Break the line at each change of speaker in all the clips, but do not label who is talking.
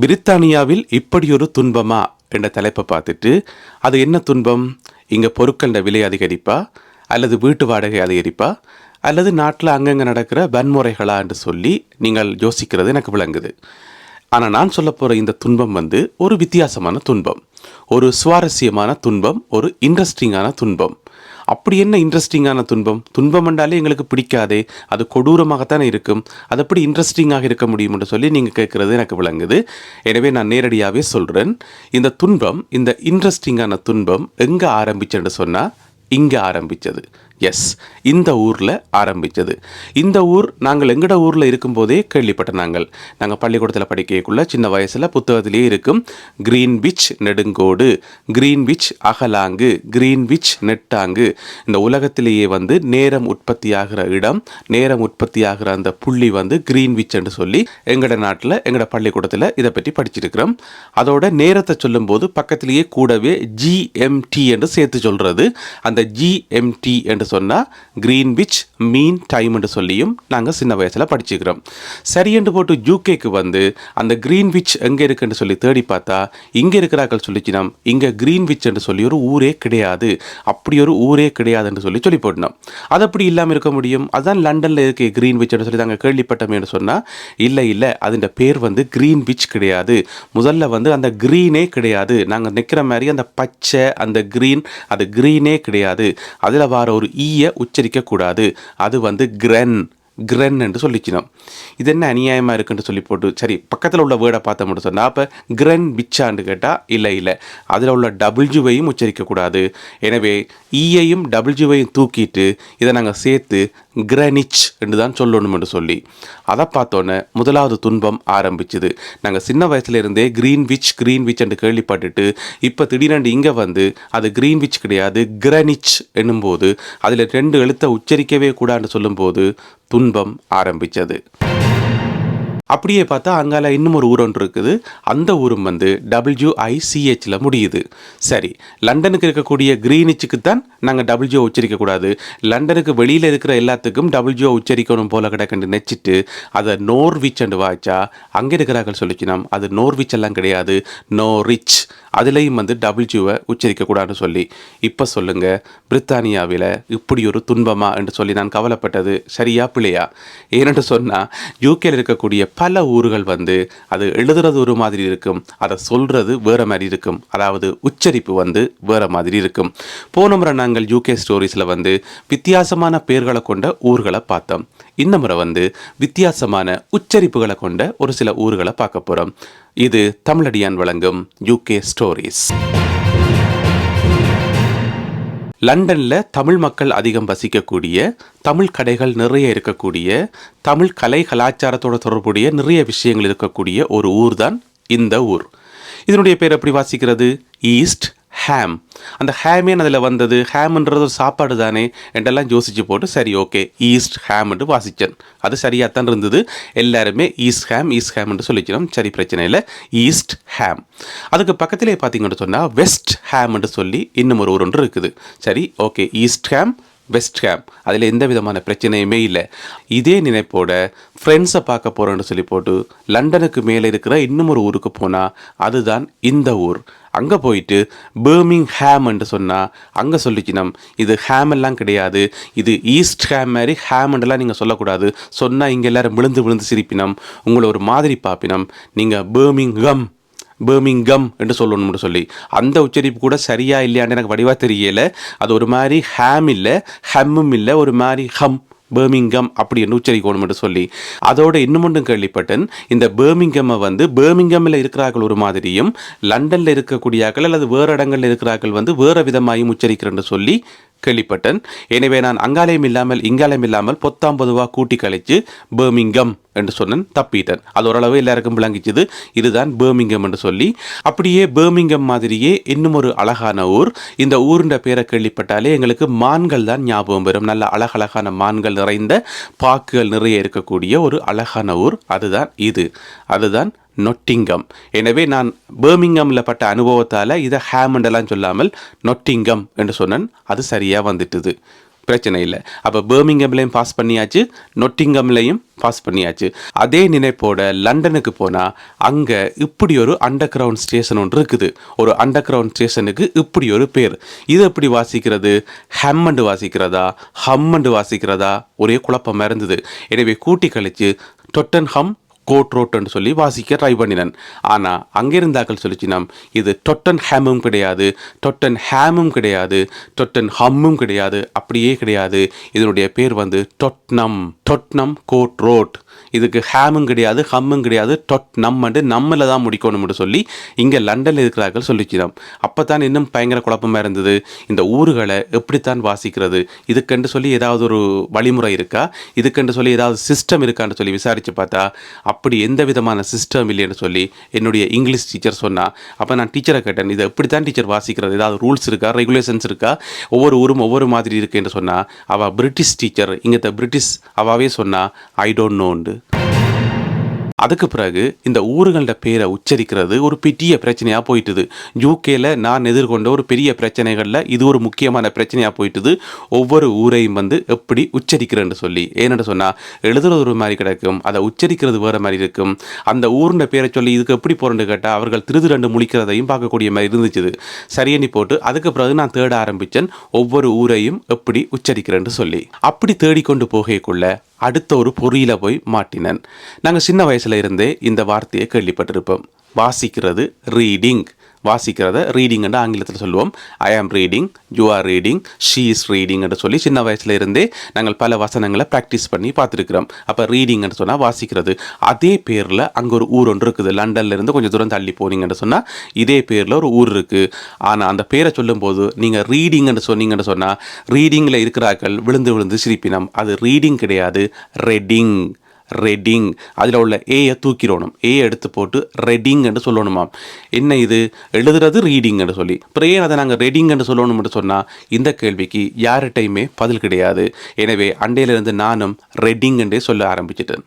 பிரித்தானியாவில் இப்படியொரு துன்பமா? என்ற தலைப்பை பார்த்துட்டு அது என்ன துன்பம்? இங்கே பொருட்கள விலை அதிகரிப்பா? அல்லது வீட்டு வாடகை அதிகரிப்பா? அல்லது நாட்டில் அங்கங்கே நடக்கிற வன்முறைகளா என்று சொல்லி நீங்கள் யோசிக்கிறது எனக்கு விளங்குது. ஆனால் நான் சொல்ல போகிற இந்த துன்பம் வந்து ஒரு வித்தியாசமான துன்பம். ஒரு சுவாரஸ்யமான துன்பம் ஒரு இன்ட்ரெஸ்டிங்கான துன்பம். அப்படி என்ன இன்ட்ரெஸ்டிங்கான துன்பம்? துன்பம் என்றாலே எங்களுக்கு பிடிக்காதே அது கொடூரமாகத்தானே இருக்கும். அது எப்படி இன்ட்ரெஸ்டிங்காக இருக்க முடியும் என்று சொல்லி நீங்கள் கேட்குறது எனக்கு விளங்குது. எனவே நான் நேரடியாகவே சொல்கிறேன் இந்த துன்பம் இந்த இன்ட்ரெஸ்டிங்கான துன்பம் எங்கே ஆரம்பிச்சுன்னு சொன்னால் இங்கே ஆரம்பித்தது எஸ் இந்த ஊரில் ஆரம்பித்தது. இந்த ஊர் நாங்கள் எங்கட ஊரில் இருக்கும்போதே கேள்விப்பட்ட நாங்கள். நாங்கள் பள்ளிக்கூடத்தில் படிக்கக்குள்ள சின்ன வயசில் புத்தகத்திலேயே இருக்கும் கிரீன்விச் நெடுங்கோடு. கிரீன்விச் அகலாங்கு கிரீன்விச் நெட்டாங்கு. இந்த உலகத்திலேயே வந்து நேரம் உற்பத்தியாகிற இடம் நேரம் உற்பத்தியாகிற அந்த புள்ளி வந்து கிரீன்விச் என்று சொல்லி எங்கட நாட்டில் எங்கட பள்ளிக்கூடத்தில் இதை பற்றி படிச்சிருக்கிறோம். அதோட நேரத்தை சொல்லும்போது பக்கத்திலேயே கூடவே ஜிஎம்டி என்று சேர்த்து சொல்கிறது அந்த ஜிஎம்டி என்று சொன்னால் கிரீன்விச் மீன் டைம் என்று சொல்லியும் நாங்கள் சின்ன வயசில் படிச்சுக்கிறோம். சரி என்று போட்டு ஜூகேக்கு வந்து அந்த கிரீன்விச் எங்கே இருக்குன்னு சொல்லி தேடி பார்த்தா இங்கே இருக்கிறார்கள் சொல்லிச்சினோம் இங்கே கிரீன்விச் என்று சொல்லி ஒரு ஊரே கிடையாது. அப்படி ஒரு ஊரே கிடையாது என்று சொல்லி சொல்லி போடணும். அது அப்படி இல்லாமல் இருக்க முடியும். அதுதான் லண்டனில் இருக்க கிரீன்விச் என்று சொல்லி நாங்கள் கேள்விப்பட்டோமேனு சொன்னால் இல்லை இல்லை அதன் பேர் வந்து கிரீன்விச் கிடையாது. முதல்ல வந்து அந்த க்ரீனே கிடையாது. நாங்கள் நிற்கிற மாதிரி அந்த பச்சை அந்த க்ரீன் அது க்ரீனே கிடையாது. அதில் வர ஒரு ஈயை உச்சரிக்கக்கூடாது. அது வந்து கிரன் கிரன் என்று சொல்லிச்சினோம் இது என்ன அநியாயமாக இருக்குன்னு சொல்லி போட்டு சரி பக்கத்தில் உள்ள வேர்டை பார்த்த மட்டும் சொன்னால் அப்போ கிரன் பிச்சான்னு கேட்டால் இல்லை இல்லை. அதில் உள்ள டபுள்ஜுவையும் உச்சரிக்கக்கூடாது. எனவே ஈயையும் டபுள்ஜுவையும் தூக்கிட்டு இதை நாங்கள் சேர்த்து கிரனிச் என்று தான் சொல்லணும் என்று சொல்லி. அதை பார்த்தோன்னே முதலாவது துன்பம் ஆரம்பிச்சுது. நாங்கள் சின்ன வயசுல இருந்தே கிரீன்விச் கிரீன்விச் என்று கேள்விப்பட்டுட்டு இப்போ திடீரென்று இங்கே வந்து அது கிரீன்விச் கிடையாது கிரனிச் என்னும்போது அதில் ரெண்டு எழுத்தை உச்சரிக்கவே கூடாதுன்னு சொல்லும்போது துன்பம் ஆரம்பித்தது அப்படியே பார்த்தா அங்கால இன்னும் ஒரு ஊர் ஒன்று இருக்குது. அந்த ஊரும் வந்து டபிள்யூஐசிஹெச்சில் முடியுது. சரி லண்டனுக்கு இருக்கக்கூடிய கிரீனிச்சுக்கு தான் நாங்கள் டபிள்யூ உச்சரிக்கக்கூடாது லண்டனுக்கு வெளியில் இருக்கிற எல்லாத்துக்கும் டபிள்யூ உச்சரிக்கணும் போல கிடக்குன்னு நினச்சிட்டு அதை நோர்விச் என்று வாய்ச்சா அங்கே இருக்கிறார்கள் சொல்லிச்சினோம் அது நோர்விச் எல்லாம் கிடையாது. நோ ரிச் அதுலேயும் வந்து டபிள்யூவை உச்சரிக்கக்கூடாதுன்னு சொல்லி. இப்போ சொல்லுங்கள் பிரித்தானியாவில் இப்படி ஒரு துன்பமா என்று சொல்லி நான் கவலைப்பட்டது சரியா பிள்ளையா? ஏனென்று சொன்னால் யூகேல இருக்கக்கூடிய பல ஊர்கள் வந்து அது எழுதுறது ஒரு மாதிரி இருக்கும் அதை சொல்கிறது வேறு மாதிரி இருக்கும். அதாவது உச்சரிப்பு வந்து வேறு மாதிரி இருக்கும். போன முறை நாங்கள் யூகே ஸ்டோரிஸில் வந்து வித்தியாசமான பேர்களை கொண்ட ஊர்களை பார்த்தோம். இந்த முறை வந்து வித்தியாசமான உச்சரிப்புகளை கொண்ட ஒரு சில ஊர்களை பார்க்க போகிறோம் இது தமிழடியான் வழங்கும் யூகே ஸ்டோரிஸ் லண்டனில் தமிழ் மக்கள் அதிகம் வசிக்கக்கூடிய தமிழ் கடைகள் நிறைய இருக்கக்கூடிய தமிழ் கலை கலாச்சாரத்தோட தொடர்புடைய நிறைய விஷயங்கள் இருக்கக்கூடிய ஒரு ஊர் தான் இந்த ஊர். இதனுடைய பேர் எப்படி வாசிக்கிறது? ஈஸ்ட் ஹேம் அந்த ஹேமே அதில் வந்தது? ஹேம்ன்றது ஒரு சாப்பாடு தானே? என்றெல்லாம் யோசித்து போட்டு சரி ஓகே ஈஸ்ட் ஹேம்ன்ட்டு வாசிச்சேன். அது சரியாக தான் இருந்தது. எல்லாருமே ஈஸ்ட் ஹேம் ஈஸ்ட் ஹேம்னு சொல்லிக்கணும் சரி பிரச்சனை இல்லை. ஈஸ்ட் ஹேம் அதுக்கு பக்கத்திலே பார்த்தீங்கன்னு சொன்னால் வெஸ்ட் ஹேம்னு சொல்லி இன்னும் ஒரு ஊர் ஒன்று இருக்குது. சரி okay east hem west hem அதில் எந்த விதமான பிரச்சனையுமே இல்லை. இதே நினைப்போட ஃப்ரெண்ட்ஸை பார்க்க போகிறோன்னு சொல்லி போட்டு லண்டனுக்கு மேலே இருக்கிற இன்னும் ஒரு ஊருக்கு போனால் அதுதான் இந்த ஊர். அங்கே போயிட்டு பேர்மிங் ஹேம் சொன்னால் அங்கே சொல்லிச்சினம் இது ஹேம் எல்லாம் கிடையாது. இது ஈஸ்ட் ஹேம் மாதிரி ஹேம்ன்றலாம் நீங்கள் சொல்லக்கூடாது. சொன்னால் இங்கே எல்லோரும் விழுந்து விழுந்து சிரிப்பினம். உங்களை ஒரு மாதிரி பார்ப்பினம். நீங்கள் பேர்மிங் கம் பேர்மிங்கம் என்று சொல்லணும்னு சொல்லி. அந்த உச்சரிப்பு கூட சரியா இல்லையான்னு எனக்கு வடிவாக தெரியலை. அது ஒரு மாதிரி ஹேம் இல்லை ஹம்மும் இல்லை ஒரு மாதிரி ஹம் பேர்மிங்கம் அப்படி என்று உச்சரிக்கணும் என்று சொல்லி. அதோட இன்னும் ஒன்றும் கேள்விப்பட்டேன். இந்த பேர்மிங்கம்மை வந்து பேர்மிங்கம்மில் இருக்கிறார்கள் ஒரு மாதிரியும் லண்டனில் இருக்கக்கூடியாக்கள் அல்லது வேறு இடங்களில் இருக்கிறார்கள் வந்து வேறு விதமாயும் உச்சரிக்கிறேன்னு சொல்லி கேள்விப்பட்டேன். எனவே நான் அங்காலயம் இல்லாமல் இங்காலயம் இல்லாமல் பொத்தாம் பொதுவாக கூட்டி கழிச்சு பேர்மிங்கம் என்று சொன்னேன் தப்பிட்டேன். அது ஓரளவு எல்லாருக்கும் விளங்கிச்சது. இதுதான் பேர்மிங்கம் என்று சொல்லி. அப்படியே பேர்மிங்கம் மாதிரியே இன்னும் ஒரு அழகான ஊர். இந்த ஊருன்ற பேரை கேள்விப்பட்டாலே எங்களுக்கு மான்கள் தான் ஞாபகம் வரும். நல்ல அழகழகான மான்கள் நிறைந்த பாக்குகள் நிறைய இருக்கக்கூடிய ஒரு அழகான ஊர். அதுதான் இது. அதுதான் நொட்டிங்கம் எனவே நான் பேர்மிங்கமில் பட்ட அனுபவத்தால் இதை ஹேமண்டெல்லாம் சொல்லாமல் நொட்டிங்கம் என்று சொன்னேன். அது சரியாக வந்துட்டுது. பிரச்சனை இல்லை. அப்போ பேர்மிங்கம்லையும் பாஸ் பண்ணியாச்சு நொட்டிங்கம்லையும் பாஸ் பண்ணியாச்சு. அதே நினைப்போட லண்டனுக்கு போனால் அங்கே இப்படி ஒரு அண்டர் கிரவுண்ட் ஸ்டேஷன் ஒன்று இருக்குது. ஒரு அண்டர் கிரவுண்ட் ஸ்டேஷனுக்கு இப்படி ஒரு பேர். இது எப்படி வாசிக்கிறது? ஹம்மண்டு வாசிக்கிறதா? ஹம்மண்டு வாசிக்கிறதா? ஒரே குழப்பமாக இருந்தது. எனவே கூட்டி கழித்து டொட்டன் ஹம் கோட் ரோட்டுன்னு சொல்லி வாசிக்க ட்ரை பண்ணினேன். ஆனால் அங்கிருந்தாக்கள் சொல்லிச்சினம் இது டொட்டன் ஹேமும் கிடையாது டொட்டன் ஹேமும் கிடையாது டொட்டன் ஹம்மும் கிடையாது அப்படியே கிடையாது. இதனுடைய பேர் வந்து டொட்னம் டொட்னம் கோட் ரோட் இதுக்கு ஹேமும் கிடையாது ஹம்மும் கிடையாது டொட் நம்மண்டு நம்மள தான் முடிக்கணும்னு சொல்லி இங்கே லண்டனில் இருக்கிறார்கள் சொல்லிச்சினோம் அப்போ தான் இன்னும் பயங்கர குழப்பமாக இருந்தது. இந்த ஊர்களை எப்படித்தான் வாசிக்கிறது? இதுக்கென்று சொல்லி ஏதாவது ஒரு வழிமுறை இருக்கா? இதுக்கென்று சொல்லி ஏதாவது சிஸ்டம் இருக்கான்னு சொல்லி விசாரித்து பார்த்தா அப்படி எந்த விதமான சிஸ்டம் இல்லைன்னு சொல்லி என்னுடைய இங்கிலீஷ் டீச்சர் சொன்னால் அப்போ நான் டீச்சரை கேட்டேன் இதை எப்படி தான் டீச்சர் வாசிக்கிறது? ஏதாவது ரூல்ஸ் இருக்கா? ரெகுலேஷன்ஸ் இருக்கா? ஒவ்வொரு ஊரும் ஒவ்வொரு மாதிரி இருக்குன்னு சொன்னால் அவள் பிரிட்டிஷ் டீச்சர் இங்கே பிரிட்டிஷ் அவாவே சொன்னால் ஐ டோன்ட் நோண்டு அதுக்கு பிறகு இந்த ஊர்களோட பேரை உச்சரிக்கிறது ஒரு பெரிய பிரச்சனையாக போயிட்டுது. யூகேல நான் எதிர்கொண்ட ஒரு பெரிய பிரச்சனைகளில் இது ஒரு முக்கியமான பிரச்சனையாக போயிட்டுது. ஒவ்வொரு ஊரையும் வந்து எப்படி உச்சரிக்கிறேன்னு சொல்லி. ஏன்னு சொன்னால் எழுதுறது ஒரு மாதிரி கிடக்கும் அதை உச்சரிக்கிறது வேறு மாதிரி இருக்கும். அந்த ஊருண்ட பேரை சொல்லி இதுக்கு எப்படி போகிறேன்னு கேட்டால் அவர்கள் திருது ரெண்டு முழிக்கிறதையும் பார்க்கக்கூடிய மாதிரி இருந்துச்சு சரியணி போட்டு அதுக்கு பிறகு நான் தேட ஆரம்பித்தேன் ஒவ்வொரு ஊரையும் எப்படி உச்சரிக்கிறேன்னு சொல்லி. அப்படி தேடிக்கொண்டு போகைக்குள்ள அடுத்த ஒரு பொறியில போய் மாட்டினேன். நாங்கள் சின்ன வயசுல இருந்தே இந்த வார்த்தையை கேள்விப்பட்டிருப்போம். வாசிக்கிறது ரீடிங் வாசிக்கிறத ரீடிங்னு ஆங்கிலத்தில் சொல்லுவோம். I am reading you are reading she is reading என்று சொல்லி சின்ன வயசுல இருந்தே நாங்கள் பல வசனங்களை ப்ராக்டிஸ் பண்ணி பார்த்துருக்கிறோம். அப்போ ரீடிங்னு சொன்னால் வாசிக்கிறது. அதே பேரில் அங்கே ஒரு ஊர் ஒன்று இருக்குது. லண்டன்ல இருந்து கொஞ்சம் தூரம் தள்ளி போனீங்கன்னு சொன்னால் இதே பேரில் ஒரு ஊர் இருக்குது ஆனால் அந்த பேரை சொல்லும்போது நீங்கள் ரீடிங்னு சொன்னீங்கன்னு சொன்னால் ரீடிங்கில் இருக்கிறார்கள் விழுந்து விழுந்து சிரிப்பினம். அது ரீடிங் கிடையாது. ரெட்டிங் ரெட்டிங் அதில் உள்ள ஏயை தூக்கிடணும். ஏ எடுத்து போட்டு ரெட்டிங் என்று சொல்லணுமாம். என்ன இது? எழுதுறது ரீடிங் என்று சொல்லி. அப்புறம் ஏன் அதை நாங்கள் ரெடிங் என்று சொல்லணும்னு சொன்னால் இந்த கேள்விக்கு யார்கிட்டையுமே பதில் கிடையாது. எனவே அண்டையிலிருந்து நானும் ரெட்டிங் என்றே சொல்ல ஆரம்பிச்சிட்டேன்.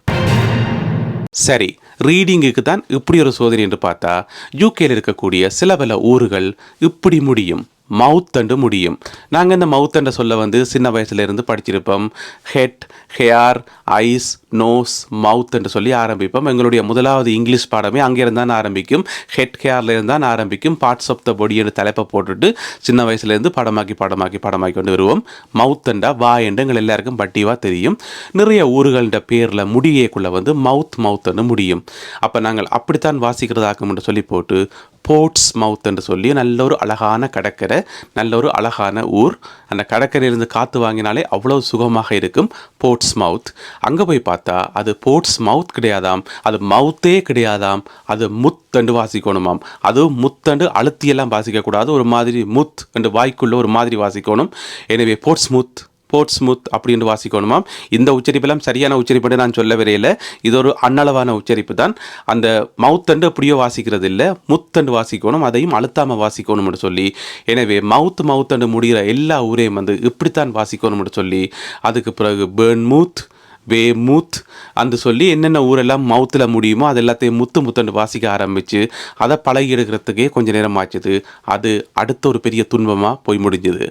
சரி ரீடிங்குக்கு தான் இப்படி ஒரு சோதனை என்று பார்த்தா யூகேயில் இருக்கக்கூடிய சில பல ஊர்கள் இப்படி முடியும். மவுத் அண்டு முடியும். நாங்கள் இந்த மவுத்தண்டை சொல்ல வந்து சின்ன வயசுலேருந்து படிச்சிருப்போம். Head hair eyes nose mouth என்று சொல்லி ஆரம்பிப்போம். எங்களுடைய முதலாவது இங்கிலீஷ் பாடமே அங்கேருந்து தான் ஆரம்பிக்கும். ஹெட் ஹேர்லேருந்து தான் ஆரம்பிக்கும். பார்ட்ஸ் ஆஃப் த பாடி என்று தலைப்பை போட்டுட்டு சின்ன வயசுலேருந்து படமாக்கி படமாக்கி படமாக்கி கொண்டு வருவோம். மவுத்தண்டா வா என்று எங்கள் எல்லாருக்கும் பட்டிவாக தெரியும். நிறைய ஊர்கள்ட பேரில் முடியேக்குள்ள வந்து மவுத் மவுத்னு முடியும். அப்போ நாங்கள் அப்படித்தான் வாசிக்கிறதாக்கும் என்று சொல்லி போட்டு போர்ட்ஸ் மவுத் என்று சொல்லி நல்ல ஒரு அழகான கடற்கரை நல்ல ஒரு அழகான ஊர். அந்த கடற்கரையிலிருந்து காற்று வாங்கினாலே அவ்வளோ சுகமாக இருக்கும். போர்ட்ஸ் மவுத் அங்கே போய் பார்த்தா அது போர்ட்ஸ் மவுத் கிடையாதாம். அது மவுத்தே கிடையாதாம். அது முத் வாசிக்கணுமாம். அதுவும் முத்தண்டு அழுத்தியெல்லாம் வாசிக்கக்கூடாது. ஒரு மாதிரி முத் என்று வாய்க்குள்ள ஒரு மாதிரி வாசிக்கணும். எனவே போர்ட்ஸ் முத் போர்ட் ஸ்மூத் அப்படின்னு வாசிக்கணுமாம். இந்த உச்சரிப்பெல்லாம் சரியான உச்சரிப்பு நான் சொல்ல வரையில இது ஒரு அன்னளவான உச்சரிப்பு தான். அந்த மவுத்தண்டு அப்படியோ வாசிக்கிறது இல்லை. முத்தண்டு வாசிக்கணும். அதையும் அழுத்தாமல் வாசிக்கணும்னு சொல்லி. எனவே மவுத் மவுத்தண்டு முடிகிற எல்லா ஊரையும் வந்து இப்படித்தான் வாசிக்கணும்னு சொல்லி. அதுக்கு பிறகு பேர்ன் மூத் வே மூத் அந்த சொல்லி என்னென்ன ஊரெல்லாம் மவுத்தில் முடியுமோ அது எல்லாத்தையும் முத்து முத்தண்டு வாசிக்க ஆரம்பித்து அதை பழகி எடுக்கிறதுக்கே கொஞ்சம் நேரம் ஆச்சுது. அது அடுத்த ஒரு பெரிய துன்பமாக போய் முடிஞ்சுது.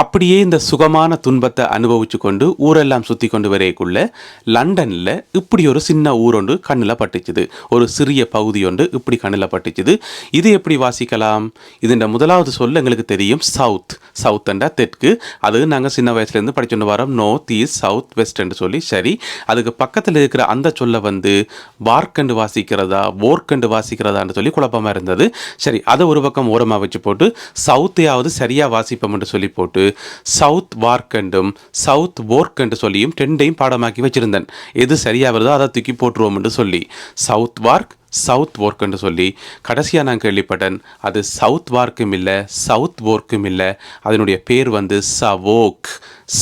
அப்படியே இந்த சுகமான துன்பத்தை அனுபவிச்சு கொண்டு ஊரெல்லாம் சுற்றி கொண்டு வரையக்குள்ள லண்டனில் இப்படி ஒரு சின்ன ஊர் ஒன்று கண்ணில் பட்டுச்சுது. ஒரு சிறிய பகுதி ஒன்று இப்படி கண்ணில் பட்டுச்சுது. இது எப்படி வாசிக்கலாம்? இதுன்ற முதலாவது சொல்ல எங்களுக்கு தெரியும். சவுத். சவுத் அண்டா தெற்கு. அது நாங்கள் சின்ன வயசுலேருந்து படிச்சுட்டு வரோம். நார்த் ஈஸ்ட் சவுத் வெஸ்ட்ன்னு சொல்லி. சரி. அதுக்கு பக்கத்தில் இருக்கிற அந்த சொல்ல வந்து வார்க்கண்டு வாசிக்கிறதா? ஓர்க்கண்டு வாசிக்கிறதான்னு சொல்லி குழப்பமாக இருந்தது. சரி அதை ஒரு பக்கம் ஓரமாக வச்சு போட்டு சவுத்தையாவது சரியாக வாசிப்போம்னு சொல்லி போட்டு சவுத் வார்க் என்றும் சவுத் ஓர்க் என்று சொல்லியும் டெண்டையும் பாடமாக்கி வச்சிருந்தேன். எது சரியா வருதோ அதை தூக்கி போட்டுருவோம் என்று சொல்லி சவுத் வார்க் சவுத் ஒர்க் என்று சொல்லி கடைசியாக நான் கேள்விப்பட்டேன். அது சவுத் வார்க்கும் இல்லை சவுத் ஓர்க்கும் இல்லை. அதனுடைய பேர் வந்து சவோக்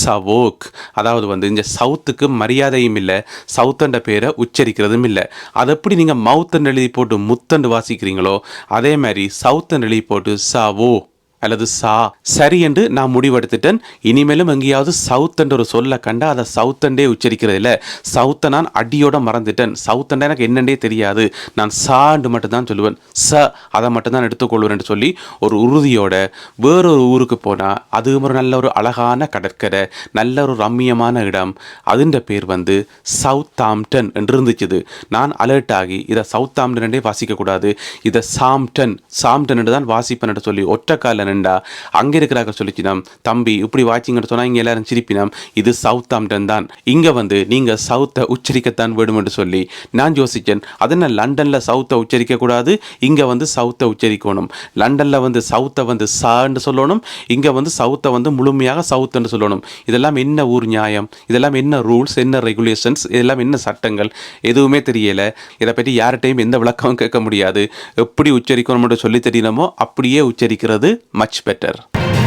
சவோக். அதாவது வந்து இந்த சவுத்துக்கு மரியாதையும் இல்லை சவுத்தண்ட பேரை உச்சரிக்கிறதும் இல்லை. அது எப்படி நீங்கள் மவுத்தன் எழுதி போட்டு முத்தண்டு வாசிக்கிறீங்களோ அதே மாதிரி சவுத்தன் எழுதி போட்டு சவோ அல்லது சா. சரி என்று நான் முடிவெடுத்துட்டேன். இனிமேலும் எங்கேயாவது சவுத் என்ற ஒரு சொல்ல கண்டா அதை சவுத்தண்டே உச்சரிக்கிறது இல்லை. சவுத்தை நான் அடியோட மறந்துட்டேன். சவுத்தண்டா எனக்கு என்னண்டே தெரியாது. நான் சாண்டு மட்டும்தான் சொல்லுவேன். ச அதை மட்டும்தான் எடுத்துக்கொள்வேன் எடுத்துக்கொள்வேன் சொல்லி ஒரு உறுதியோட வேறொரு ஊருக்கு போனால் அது ஒரு நல்ல ஒரு அழகான கடற்கரை நல்ல ஒரு ரம்மியமான இடம். அதுன்ற பேர் வந்து சவுத் ஆம்டன் என்று இருந்துச்சுது நான் அலர்ட் ஆகி இதை சவுத் ஆம்டன்டே வாசிக்கக்கூடாது. இதை சாம்டன் சாம்டன் என்று தான் வாசிப்பேன் சொல்லி ஒற்றை நின்றா அங்கே இருக்கிறாங்க சொல்லிச்சினம் தம்பி இப்படி வாட்சிங்கன்னு சொன்னால் இங்கே எல்லாரும் சிரிப்பினம். இது சவுத் ஆம்டன் தான். இங்கே வந்து நீங்கள் சவுத்தை உச்சரிக்கத்தான் வேணும் என்று சொல்லி நான் யோசித்தேன் அதென்ன லண்டனில் சவுத்தை உச்சரிக்கக்கூடாது இங்கே வந்து சவுத்தை உச்சரிக்கணும். லண்டனில் வந்து சவுத்தை வந்து சான்னு சொல்லணும். இங்கே வந்து சவுத்தை வந்து முழுமையாக சவுத்துன்னு சொல்லணும். இதெல்லாம் என்ன ஊர் நியாயம்? இதெல்லாம் என்ன ரூல்ஸ்? என்ன ரெகுலேஷன்ஸ்? இதெல்லாம் என்ன சட்டங்கள்? எதுவுமே தெரியல. இதை பற்றி யார்கிட்டையும் எந்த விளக்கமும் கேட்க முடியாது. எப்படி உச்சரிக்கணும்னு சொல்லி தெரியணுமோ அப்படியே உச்சரிக்கிறது much better.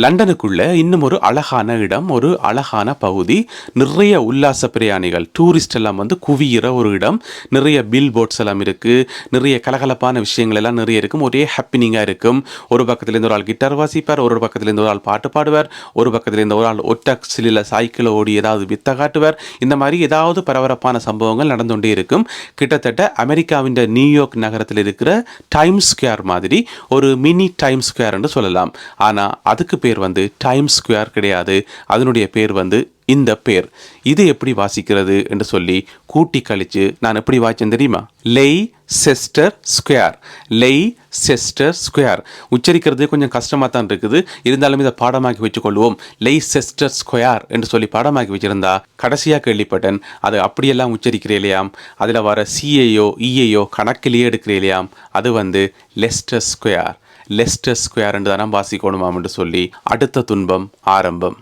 லண்டனுக்குள்ள இன்னும் ஒரு அழகான இடம் ஒரு அழகான பகுதி. நிறைய உல்லாச பிரயாணிகள் டூரிஸ்ட் எல்லாம் வந்து குவியிற ஒரு இடம். நிறைய பில் போர்ட்ஸ் எல்லாம் இருக்கு. நிறைய கலகலப்பான விஷயங்கள் எல்லாம் நிறைய இருக்கும். ஒரே ஹாப்பினிங்காக இருக்கும். ஒரு பக்கத்துலேருந்து ஒரு ஆள் கிட்டார் வாசிப்பார் ஒரு பக்கத்துலேருந்து ஒரு ஆள் பாட்டு பாடுவார் ஒரு பக்கத்துலேருந்து ஒரு ஆள் ஒட்ட சிலில் சைக்கிள் ஓடி ஏதாவது வித்த காட்டுவார். இந்த மாதிரி ஏதாவது பரபரப்பான சம்பவங்கள் நடந்து கொண்டே இருக்கும். கிட்டத்தட்ட அமெரிக்காவின் நியூயார்க் நகரத்தில் இருக்கிற டைம் ஸ்கொயர் மாதிரி ஒரு மினி டைம் ஸ்கொயர் என்று சொல்லலாம். ஆனால் அதுக்கு பேர் வந்து டைம் ஸ்கொயர் கிடையாது. அதனுடைய பேர் வந்து இந்த பேர். இது எப்படி வாசிக்கிறது என்று சொல்லி கூட்டி கழித்து நான் எப்படி வாய்ச்சேன் தெரியுமா? Leicester Square Leicester Square உச்சரிக்கிறது கொஞ்சம் கஷ்டமாக தான் இருக்குது. இருந்தாலும் இதை பாடமாக்கி வச்சுக்கொள்வோம். லெய் செஸ்டர் ஸ்கொயர் என்று சொல்லி பாடமாக்கி வச்சுருந்தா கடைசியாக கேள்விப்பட்டேன். அது அப்படியெல்லாம் உச்சரிக்கிறே இல்லையாம்? அதில் வர சிஏயோ இஏயோ கணக்கிலேயே எடுக்கிறே இல்லையாம்? அது வந்து லெஸ்டர் ஸ்கொயர் லெஸ்டர் ஸ்கொயர் என்று தானே வாசிக்கணுமாம் என்று சொல்லி அடுத்த துன்பம் ஆரம்பம்.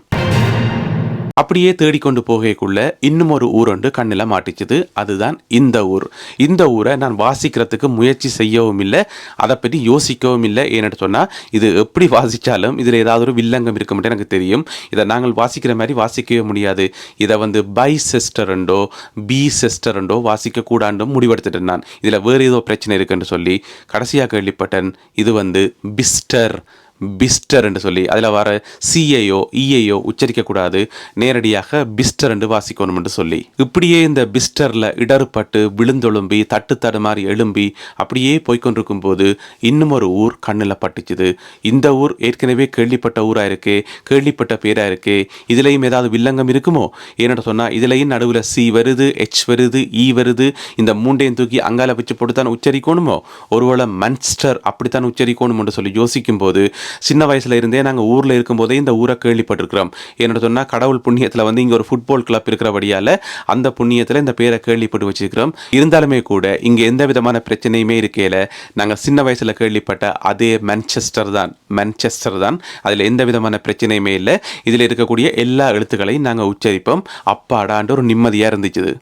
அப்படியே தேடிக்கொண்டு போகக்குள்ள இன்னும் ஒரு ஊர் ஒன்று கண்ணில் மாட்டிச்சுது. அதுதான் இந்த ஊர். இந்த ஊரை நான் வாசிக்கிறதுக்கு முயற்சி செய்யவும் இல்லை அதை பற்றி யோசிக்கவும் இல்லை. ஏன்னு சொன்னால் இது எப்படி வாசித்தாலும் இதில் ஏதாவது ஒரு வில்லங்கம் இருக்க மட்டும் எனக்கு தெரியும். இதை நாங்கள் வாசிக்கிற மாதிரி வாசிக்கவே முடியாது. இதை வந்து பை செஸ்டரண்டோ பி சிஸ்டருண்டோ வாசிக்கக்கூடாண்டும் முடிவெடுத்துட்டேன் நான். இதில் வேறு ஏதோ பிரச்சனை இருக்குன்னு சொல்லி கடைசியாக கேள்விப்பட்டேன். இது வந்து பிஸ்டர் பிஸ்டர் என்று சொல்லி அதில் வர சிஐயோ இஐயோ உச்சரிக்கக்கூடாது. நேரடியாக பிஸ்டர் என்று வாசிக்கணும் என்று சொல்லி. இப்படியே இந்த பிஸ்டரில் இடர்பட்டு விழுந்தொழும்பி தட்டு தடுமாறி எழும்பி அப்படியே போய்கொண்டிருக்கும் போது இன்னும் ஒரு ஊர் கண்ணில் பட்டுச்சுது. இந்த ஊர் ஏற்கனவே கேள்விப்பட்ட ஊராக இருக்கே கேள்விப்பட்ட பேராக இருக்கே இதுலேயும் ஏதாவது வில்லங்கம் இருக்குமோ? ஏன்னு சொன்னால் இதுலேயும் நடுவில் சி வருது ஹெச் வருது இ வருது. இந்த மூண்டையும் தூக்கி அங்கால வச்சு போட்டு தான் உச்சரிக்கணுமோ? ஒருவேளை மன்ஸ்டர் அப்படித்தான் உச்சரிக்கணும் என்று சொல்லி யோசிக்கும் போது சின்ன வயசுல இருந்தே நாங்கள் ஊரில் இருக்கும்போதே இந்த ஊரை கேள்விப்பட்டிருக்கிறோம். என்னோட சொன்னால் கடவுள் புண்ணியத்தில் வந்து இங்கே ஒரு ஃபுட்பால் கிளப் இருக்கிறபடியால் அந்த புண்ணியத்தில் இந்த பேரை கேள்விப்பட்டு வச்சிருக்கிறோம். இருந்தாலுமே கூட இங்கே எந்த விதமான பிரச்சனையுமே இருக்கையில் நாங்கள் சின்ன வயசில் கேள்விப்பட்ட அதே மென்செஸ்டர் தான். மென்செஸ்டர் தான். அதில் எந்த விதமான பிரச்சனையுமே இல்லை. இதில் இருக்கக்கூடிய எல்லா எழுத்துக்களையும் நாங்கள் உச்சரிப்போம். அப்பாடான்ற ஒரு நிம்மதியாக இருந்துச்சு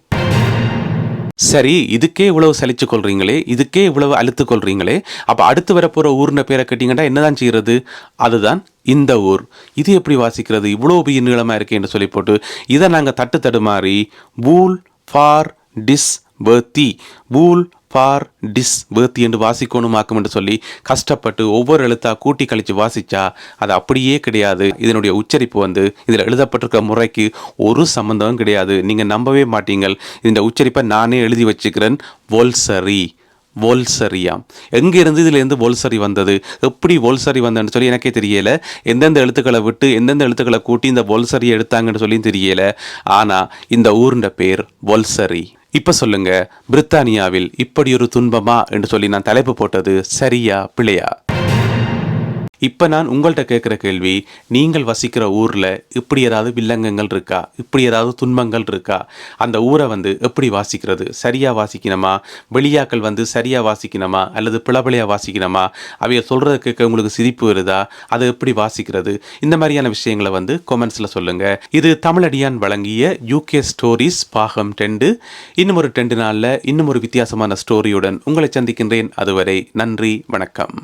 சரி இதுக்கே இவ்வளவு சலிச்சு கொள்றீங்களே இதுக்கே இவ்வளவு அழுத்து கொள்றீங்களே அப்போ அடுத்து வரப்போகிற ஊர்ன பேரை கேட்டிங்கன்னா என்னதான் செய்கிறது அதுதான் இந்த ஊர். இது எப்படி வாசிக்கிறது? இவ்வளோ பெரிய நீளமாக இருக்கேன்னு சொல்லி போட்டு இதை நாங்கள் தட்டு தடுமாறி பூல் ஃபார் டிஸ் பர்த்தி பூல் ஃபார் டிஸ் வேர்த்தி என்று வாசிக்கணுமாக்கும் என்று சொல்லி கஷ்டப்பட்டு ஒவ்வொரு எழுத்தா கூட்டி கழித்து வாசித்தா அது அப்படியே கிடையாது. இதனுடைய உச்சரிப்பு வந்து இதில் எழுதப்பட்டிருக்க முறைக்கு ஒரு சம்மந்தமும் கிடையாது. நீங்கள் நம்பவே மாட்டீங்கள். இந்த உச்சரிப்பை நானே எழுதி வச்சுக்கிறேன். வோல்சரி வோல்சரியாம் எங்கேருந்து இதுலேருந்து வோல்சரி வந்தது? எப்படி வோல்சரி வந்ததுன்னு சொல்லி எனக்கே தெரியலை. எந்தெந்த எழுத்துக்களை விட்டு எந்தெந்த எழுத்துக்களை கூட்டி இந்த வோல்சரியை எடுத்தாங்கன்னு சொல்லி தெரியலை. ஆனால் இந்த ஊருண்ட பேர் வோல்சரி இப்ப சொல்லுங்க பிரித்தானியாவில் இப்படி ஒரு துன்பமா? என்று சொல்லி நான் தலைப்பு போட்டது சரியா பிழையா? இப்போ நான் உங்கள்கிட்ட கேட்குற கேள்வி நீங்கள் வசிக்கிற ஊரில் இப்படி ஏதாவது வில்லங்கங்கள் இருக்கா? இப்படி ஏதாவது துன்பங்கள் இருக்கா? அந்த ஊரை வந்து எப்படி வாசிக்கிறது? சரியாக வாசிக்கணுமா? வெளியாக்கள் வந்து சரியாக வாசிக்கணுமா? அல்லது பிளபிளையாக வாசிக்கணுமா? அவைய சொல்கிறத கேட்க உங்களுக்கு சிரிப்பு வருதா? அதை எப்படி வாசிக்கிறது? இந்த மாதிரியான விஷயங்களை வந்து கொமெண்ட்ஸில் சொல்லுங்கள் இது தமிழடியான் வழங்கிய யூகே ஸ்டோரிஸ் பாகம் டெண்டு இன்னும் ஒரு டெண்டு நாளில் இன்னும் ஒரு வித்தியாசமான ஸ்டோரியுடன் உங்களை சந்திக்கின்றேன். அதுவரை நன்றி வணக்கம்.